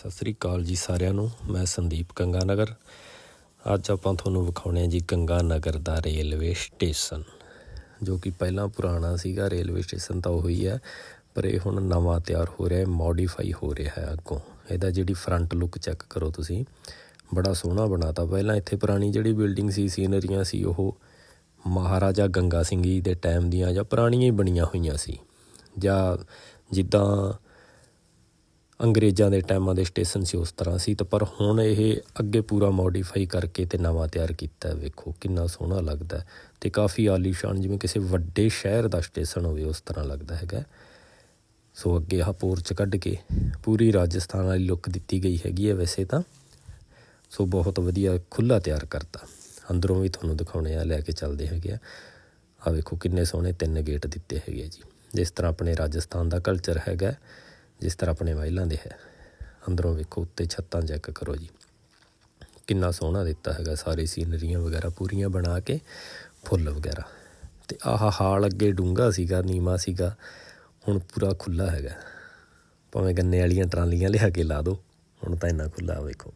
ਸਤਿ ਸ੍ਰੀ ਅਕਾਲ ਜੀ ਸਾਰਿਆਂ ਨੂੰ, ਮੈਂ ਸੰਦੀਪ ਗੰਗਾਨਗਰ। ਅੱਜ ਆਪਾਂ ਤੁਹਾਨੂੰ ਵਿਖਾਉਣੇ ਆ ਜੀ ਗੰਗਾਨਗਰ ਦਾ ਰੇਲਵੇ ਸਟੇਸ਼ਨ, ਜੋ ਕਿ ਪਹਿਲਾਂ ਪੁਰਾਣਾ ਸੀਗਾ, ਰੇਲਵੇ ਸਟੇਸ਼ਨ ਤਾਂ ਉਹੀ ਹੈ, ਪਰ ਇਹ ਹੁਣ ਨਵਾਂ ਤਿਆਰ ਹੋ ਰਿਹਾ ਹੈ ਮੋਡੀਫਾਈ ਹੋ ਰਿਹਾ ਹੈ ਅੱਗੋਂ। ਇਹਦਾ ਜਿਹੜੀ ਫਰੰਟ ਲੁੱਕ ਚੈੱਕ ਕਰੋ ਤੁਸੀਂ, ਬੜਾ ਸੋਹਣਾ ਬਣਾਤਾ। ਪਹਿਲਾਂ ਇੱਥੇ ਪੁਰਾਣੀ ਜਿਹੜੀ ਬਿਲਡਿੰਗ ਸੀ ਸੀਨਰੀਆਂ ਸੀ, ਉਹ ਮਹਾਰਾਜਾ ਗੰਗਾ ਸਿੰਘ ਜੀ ਦੇ ਟਾਈਮ ਦੀਆਂ ਜਾਂ ਪੁਰਾਣੀਆਂ ਹੀ ਬਣੀਆਂ ਹੋਈਆਂ ਸੀ। ਜਾਂ ਜਿੱਦਾਂ ਅੰਗਰੇਜ਼ਾਂ ਦੇ ਟਾਈਮਾਂ ਦੇ ਸਟੇਸ਼ਨ ਸੀ, ਉਸ ਤਰ੍ਹਾਂ ਸੀ ਤਾਂ ਪਰ ਹੁਣ ਇਹ ਅੱਗੇ ਪੂਰਾ ਮੋਡੀਫਾਈ ਕਰਕੇ ਤੇ ਨਵਾਂ ਤਿਆਰ ਕੀਤਾ ਵੇਖੋ ਕਿੰਨਾ ਸੋਹਣਾ ਲੱਗਦਾ ਹੈ ਤੇ ਕਾਫੀ ਆਲੀਸ਼ਾਨ, ਜਿਵੇਂ ਕਿਸੇ ਵੱਡੇ ਸ਼ਹਿਰ ਦਾ ਸਟੇਸ਼ਨ ਹੋਵੇ, ਉਸ ਤਰ੍ਹਾਂ ਲੱਗਦਾ ਹੈਗਾ ਸੋ ਅੱਗੇ ਆਹ ਪੋਰਚ ਕੱਢ ਕੇ ਪੂਰੀ ਰਾਜਸਥਾਨ ਵਾਲੀ ਲੁੱਕ ਦਿੱਤੀ ਗਈ ਹੈਗੀ ਹੈ ਵੈਸੇ ਤਾਂ। ਸੋ ਬਹੁਤ ਵਧੀਆ ਖੁੱਲਾ ਤਿਆਰ ਕਰਤਾ। ਅੰਦਰੋਂ ਵੀ ਤੁਹਾਨੂੰ ਦਿਖਾਉਣੇ ਆ, ਲੈ ਕੇ ਚੱਲਦੇ ਹੈਗੇ ਆ। ਆ ਵੇਖੋ ਕਿੰਨੇ ਸੋਹਣੇ ਤਿੰਨ ਗੇਟ ਦਿੱਤੇ ਹੈਗੇ ਆ ਜੀ। ਜਿਸ ਤਰ੍ਹਾਂ ਆਪਣੇ ਰਾਜਸਥਾਨ ਦਾ ਕਲਚਰ ਹੈਗਾ ਜਿਸ ਤਰ੍ਹਾਂ ਆਪਣੇ ਮਹਿਲਾਂ ਦੇ ਹੈ। ਅੰਦਰੋਂ ਵੇਖੋ, ਉੱਤੇ ਛੱਤਾਂ ਚੈੱਕ ਕਰੋ ਜੀ। ਕਿੰਨਾ ਸੋਹਣਾ ਦਿੱਤਾ ਹੈਗਾ, ਸਾਰੇ ਸੀਨਰੀਆਂ ਵਗੈਰਾ ਪੂਰੀਆਂ ਬਣਾ ਕੇ, ਫੁੱਲ ਵਗੈਰਾ। ਤੇ ਆਹ ਹਾਲ ਅੱਗੇ ਡੂੰਗਾ ਸੀਗਾ ਨੀਮਾ ਸੀਗਾ, ਹੁਣ ਪੂਰਾ ਖੁੱਲਾ ਹੈਗਾ। ਭਾਵੇਂ ਗੰਨੇ ਵਾਲੀਆਂ ਟਰਾਲੀਆਂ ਲਿਆ ਕੇ ਲਾ ਦਿਓ ਹੁਣ ਤਾਂ ਇੰਨਾ ਖੁੱਲਾ ਵੇਖੋ।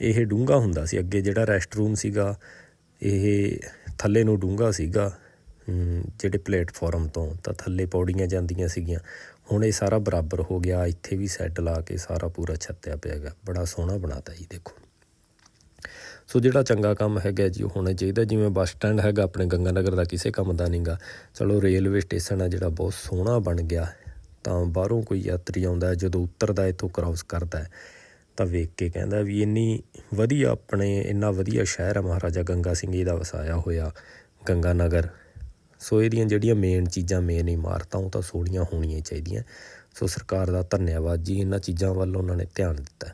ਇਹ ਡੂੰਘਾ ਹੁੰਦਾ ਸੀ, ਅੱਗੇ ਜਿਹੜਾ ਰੈਸਟ ਰੂਮ ਸੀਗਾ, ਇਹ ਥੱਲੇ ਨੂੰ ਡੂੰਘਾ ਸੀਗਾ। ਜਿਹੜੇ ਪਲੇਟਫਾਰਮ ਤੋਂ ਤਾਂ ਥੱਲੇ ਪੌੜੀਆਂ ਜਾਂਦੀਆਂ ਸੀਗੀਆਂ, ਹੁਣ ਇਹ ਸਾਰਾ ਬਰਾਬਰ ਹੋ ਗਿਆ, ਇੱਥੇ ਵੀ ਸੈੱਟ ਲਾ ਕੇ ਸਾਰਾ ਪੂਰਾ ਛੱਤਿਆ ਪਿਆ ਹੈਗਾ, ਬੜਾ ਸੋਹਣਾ ਬਣਾਤਾ ਜੀ, ਦੇਖੋ। ਸੋ ਜਿਹੜਾ ਚੰਗਾ ਕੰਮ ਹੈਗਾ ਜੀ, ਉਹ ਹੋਣਾ ਚਾਹੀਦਾ, ਜਿਵੇਂ ਬੱਸ ਸਟੈਂਡ ਹੈਗਾ, ਆਪਣੇ ਗੰਗਾ ਨਗਰ ਦਾ ਕਿਸੇ ਕੰਮ ਦਾ ਨਹੀਂਗਾ ਚਲੋ ਰੇਲਵੇ ਸਟੇਸ਼ਨ ਆ ਜਿਹੜਾ ਬਹੁਤ ਸੋਹਣਾ ਬਣ ਗਿਆ, ਤਾਂ ਬਾਹਰੋਂ ਕੋਈ ਯਾਤਰੀ ਆਉਂਦਾ, ਜਦੋਂ ਉਤਰਦਾ, ਇੱਥੋਂ ਕ੍ਰਾਸ ਕਰਦਾ, ਤਾਂ ਵੇਖ ਕੇ ਕਹਿੰਦਾ ਵੀ ਇੰਨੀ ਵਧੀਆ ਆਪਣੇ, ਇੰਨਾ ਵਧੀਆ ਸ਼ਹਿਰ ਹੈ ਮਹਾਰਾਜਾ ਗੰਗਾ ਸਿੰਘ ਜੀ ਦਾ ਵਸਾਇਆ ਹੋਇਆ ਗੰਗਾ ਨਗਰ ਸੋ ਇਹਦੀਆਂ ਜਿਹੜੀਆਂ ਮੇਨ ਚੀਜ਼ਾਂ ਮੇਨ ਇਮਾਰਤਾਂ, ਉਹ ਤਾਂ ਸੋਹਣੀਆਂ ਹੋਣੀਆਂ ਚਾਹੀਦੀਆਂ। ਸੋ ਸਰਕਾਰ ਦਾ ਧੰਨਵਾਦ ਜੀ, ਇਹਨਾਂ ਚੀਜ਼ਾਂ ਵੱਲ ਉਹਨਾਂ ਨੇ ਧਿਆਨ ਦਿੱਤਾ।